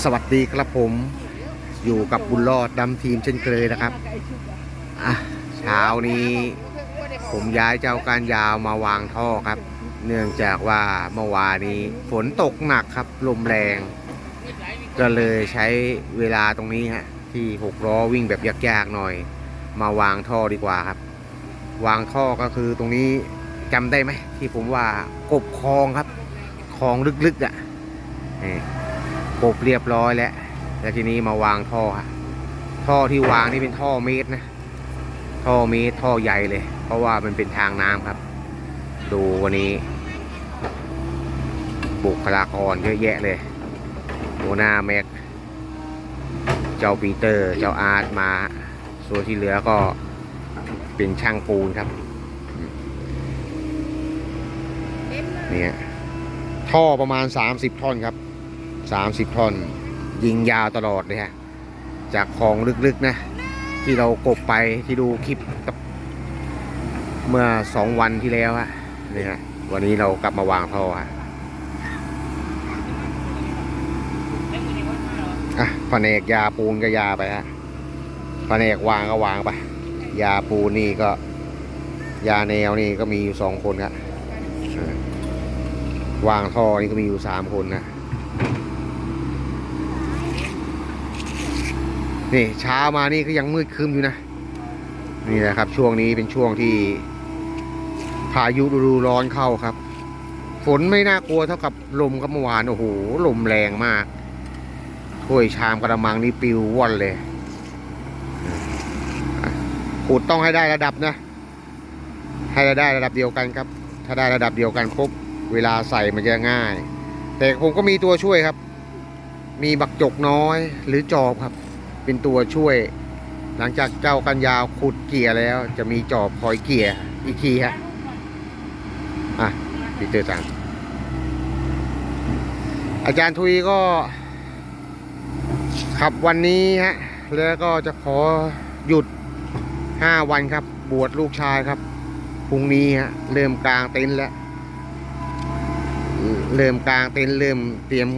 สวัสดีครับผมอยู่กับบุญรอดดำทีมเช่นเคยนะครับอะเช้านี้ ผมย้ายเจ้าการยาวมาวางท่อครับ เนื่องจากว่าเมื่อวานนี้ฝนตกหนักครับลมแรง ก็เลยใช้เวลาตรงนี้ฮะที่หกล้อวิ่งแบบยากๆหน่อย มาวางท่อดีกว่าครับ วางท่อก็คือตรงนี้จำได้ไหมที่ผมว่ากบคลองครับคลองลึกๆอะ่ะนี่ กบเรียบร้อยแล้ว แล้วทีนี้มาวางท่อฮะท่อที่วางนี่เป็นท่อเมตรนะ ท่อเมตรท่อใหญ่เลย เพราะว่ามันเป็นทางน้ำครับ ดูวันนี้ บุคลากรเยอะแยะเลยโมนาแม็ก เจ้าปีเตอร์ เจ้าอาร์ตมา ส่วนที่เหลือก็เป็นช่างปูนครับเนี่ยท่อประมาณ 30 ท่อนครับ 30ท่อน ยิงยาวตลอดเลยฮะ จากคลองลึกๆนะ ที่เรากบไปที่ดูคลิปกับเมื่อสองวันที่แล้วฮะนี่ฮะวันนี้เรากลับมาวางท่อฮะอะแผนกยาปูนก็ยาไปฮะแผนกวางก็วางไป ยาปูนนี่ก็ ยาแนวนี่ก็มีอยู่สองคนครับวางท่อนี่ก็มีอยู่สามคนนะ นี่เช้ามานี่ก็ยังมืดครึมอยู่นะนี่แหละครับ ช่วงนี้เป็นช่วงที่พายุฤดูร้อนเข้าครับ ฝนไม่น่ากลัวเท่ากับลมครับเมื่อวานโอ้โหลมแรงมากถ้วยชามกระมังนี่ปิวว่อนเลยขุดต้องให้ได้ระดับนะ ให้ได้ระดับเดียวกันครับ ถ้าได้ระดับเดียวกันปุ๊บเวลาใส่มันจะง่าย แต่ผมก็มีตัวช่วยครับ มีบักจกน้อยหรือจอบครับ เป็นตัวช่วย หลังจากเจ้ากันยาวขุดเกียร์แล้ว จะมีจอบคอยเกียร์อีกทีฮะอะปีเตอร์สังอาจารย์ทุยก็ ขับวันนี้ฮะแล้วก็จะขอหยุด5วันครับ บวชลูกชายครับพรุ่งนี้ฮะเริ่มกลางเต็นท์แล้วเริ่มกลางเต็นท์เริ่มเตรียม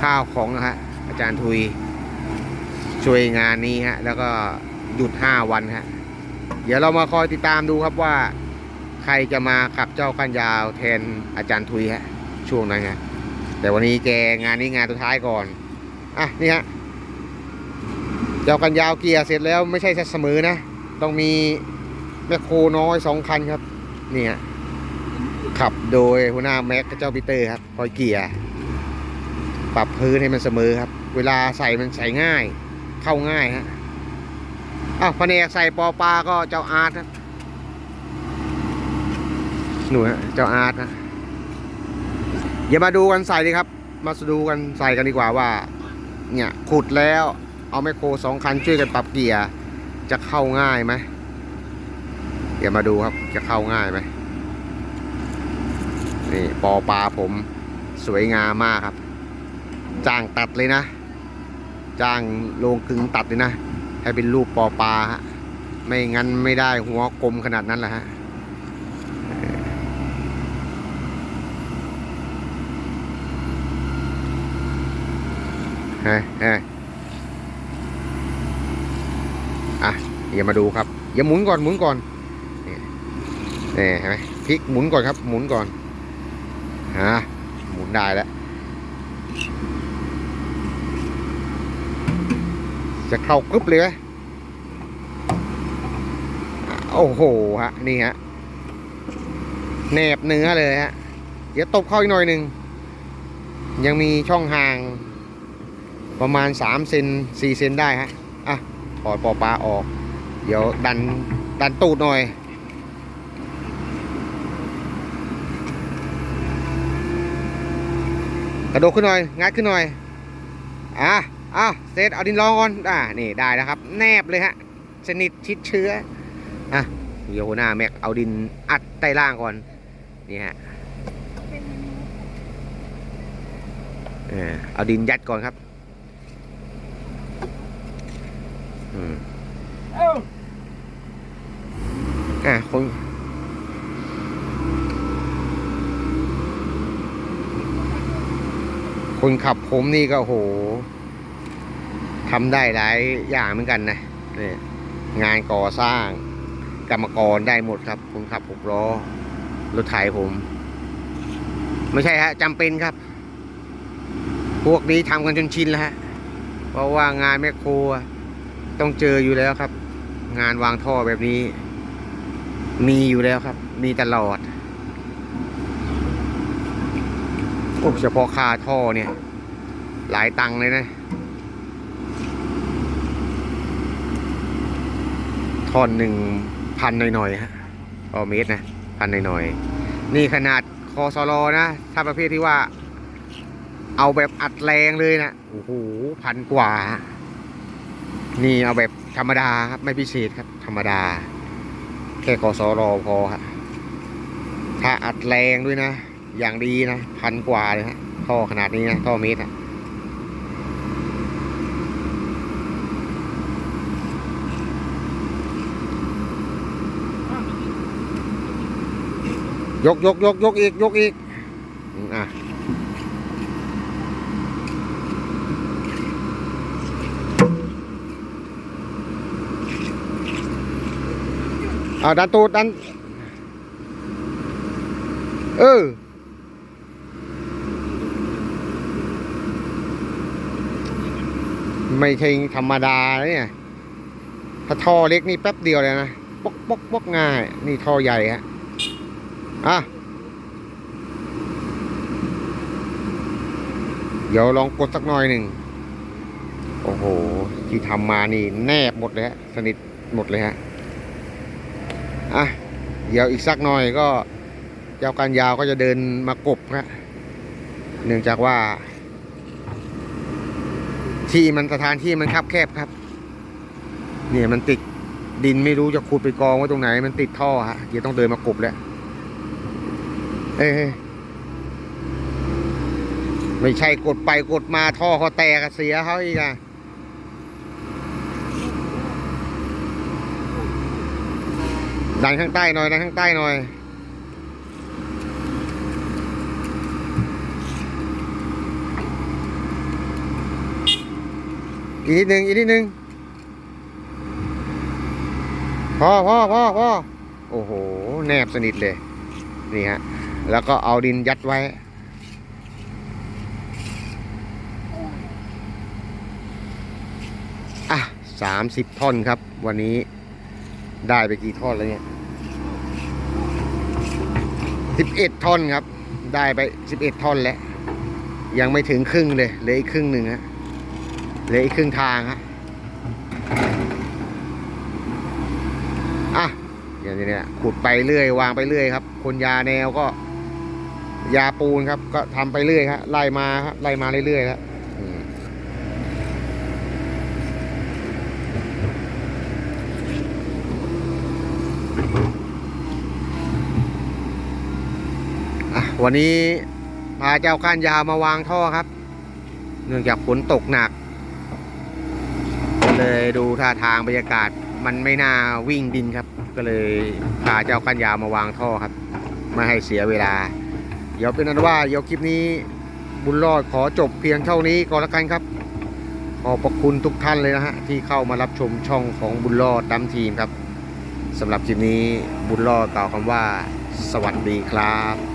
ข้าวของนะฮะอาจารย์ทุย ช่วยงานนี้ฮะ แล้วก็หยุด5วันฮะ เดี๋ยวเรามาคอยติดตามดูครับว่า ใครจะมาขับเจ้ากันยาวแทนอาจารย์ทุยฮะ ช่วงนั้นฮะ แต่วันนี้แกงานนี้งานสุดท้ายก่อน อะ นี่ฮะ เจ้ากันยาวเกียร์เสร็จแล้วไม่ใช่เสมอนะ ต้องมีแมคโครน้อยสองคันครับ นี่ฮะ ขับโดยหัวหน้าแม็กกับเจ้าปีเตอร์ครับคอยเกียร์ปรับพื้นให้มันเสมอครับ เวลาใส่มันใส่ง่าย เข้าง่ายฮะอ้าวแผนกใส่ปอปลาก็เจ้าอาร์ตครับหนูฮะเจ้าอาร์ตนะอย่ามาดูกันใส่ดีครับ มาดูกันใส่กันดีกว่าว่า เนี่ยขุดแล้วเอาแมคโครสองคันช่วยกันปรับเกียร์จะเข้าง่ายไหมเดี๋ยวมาดูครับจะเข้าง่ายไหมนี่ปอปลาผมสวยงามมากครับ จ้างตัดเลยนะ จ้างโรงกึงตัดเลยนะ ให้เป็นรูปปอปลาฮะไม่งั้นไม่ได้หัวกลมขนาดนั้นแหละฮะเฮ้ยเฮ้ยอะอย่ามาดูครับ อย่าหมุนก่อนหมุนก่อนนี่นี่เห็นไหมพลิกหมุนก่อนครับ หมุนก่อนฮะหมุนได้แล้ว จะเข้ากรึบเลยไหมโอ้โหฮะนี่ฮะแนบเนื้อเลยฮะเดี๋ยวตบเข้าอีกหน่อยหนึ่งยังมีช่องห่างประมาณ3เซน4เซนได้ฮะอะถอดปอปลาออก เดี๋ยวดันดันตูดหน่อยกระโดดขึ้นหน่อยงัดขึ้นหน่อยอะ อะเซตเอาดินรองก่อนอ่านี่ได้แล้วครับ แนบเลยฮะสนิทชิดเชื้ออะเดี๋ยวหัวหน้าแม็กเอาดินอัดใต้ล่างก่อนนี่ฮะเออเอาดินยัดก่อนครับอืมอะคนคนขับผมนี่ก็โห ทำได้หลายอย่างเหมือนกันนะเนี่ยงานก่อสร้าง กรรมกรได้หมดครับคนขับหกล้อรถไถผม ไม่ใช่ฮะจำเป็นครับ พวกนี้ทำกันจนชินแล้วฮะเพราะว่างานแมคโครอะต้องเจออยู่แล้วครับ งานวางท่อแบบนี้ มีอยู่แล้วครับ มีตลอดโอ้เฉพาะค่าท่อเนี่ย หลายตังค์เลยนะ ท่อนหนึ่งพันหน่อยๆฮะต่อเมตรนะพันหน่อยๆนี่ขนาดคอสโลนะ ถ้าประเภทที่ว่า เอาแบบอัดแรงเลยนะโอ้โหพันกว่า นี่เอาแบบธรรมดาครับไม่พิเศษครับ ธรรมดา แค่กสรพอฮะถ้าอัดแรงด้วยนะ อย่างดีนะ พันกว่าเลยฮะท่อขนาดนี้นะท่อเมตรอะ ยกยกยกยกอีกยกอีกอะเอาดันตูดดัน เออ ไม่ใช่ธรรมดาเนี่ย ถ้าท่อเล็กนี่แป๊บเดียวเลยนะปกปกปกง่าย นี่ท่อใหญ่ฮะ อะ เดี๋ยวลองกดสักหน่อยหนึ่ง โอ้โห ที่ทำมานี่แนบหมดเลยฮะ สนิทหมดเลยฮะ อะ เดี๋ยวอีกสักหน่อยก็เจ้าการยาวก็จะเดินมากบครับเนื่องจากว่า ที่มันสถานที่มันคับแคบครับ เนี่ยมันติดดินไม่รู้จะขุดไปกองไว้ตรงไหน มันติดท่อฮะเดี๋ยวต้องเดินมากบแล้ว เอ้ยไม่ใช่กดไปกดมาท่อเขาแตกเสียเขาอีกอะดันข้างใต้หน่อยดันข้างใต้หน่อย อีกนิดหนึ่งอีกนิดหนึ่งพ่อพ่อพ่อพ่อโอ้โห แนบสนิทเลย นี่ฮะ แล้วก็เอาดินยัดไว้ อะสามสิบท่อนครับ วันนี้ได้ไปกี่ท่อนแล้วเนี่ยสิบเอ็ดท่อนครับ ได้ไปสิบเอ็ดท่อนแล้ว ยังไม่ถึงครึ่งเลยเหลืออีกครึ่งหนึ่งฮะเหลืออีกครึ่งทางฮะอะอย่างนี้เนี่ยขุดไปเรื่อยวางไปเรื่อยครับ คนยาแนวก็ ยาปูนครับ ก็ทำไปเรื่อยครับไล่มาครับไล่มาเรื่อยๆครับอืมอะวันนี้พาเจ้าก้านยาวมาวางท่อครับ เนื่องจากฝนตกหนักก็เลยดูท่าทางบรรยากาศมันไม่น่าวิ่งดินครับ ก็เลยพาเจ้ากันยาวมาวางท่อครับ ไม่ให้เสียเวลา เดี๋ยวเป็นนั้นว่าเดี๋ยวคลิปนี้บุญรอดขอจบเพียงเท่านี้ก่อนละกันครับ ขอบพระคุณทุกท่านเลยนะฮะที่เข้ามารับชมช่องของบุญรอดดัมทีมครับสำหรับคลิปนี้บุญรอดกล่าวคำว่า สวัสดีครับ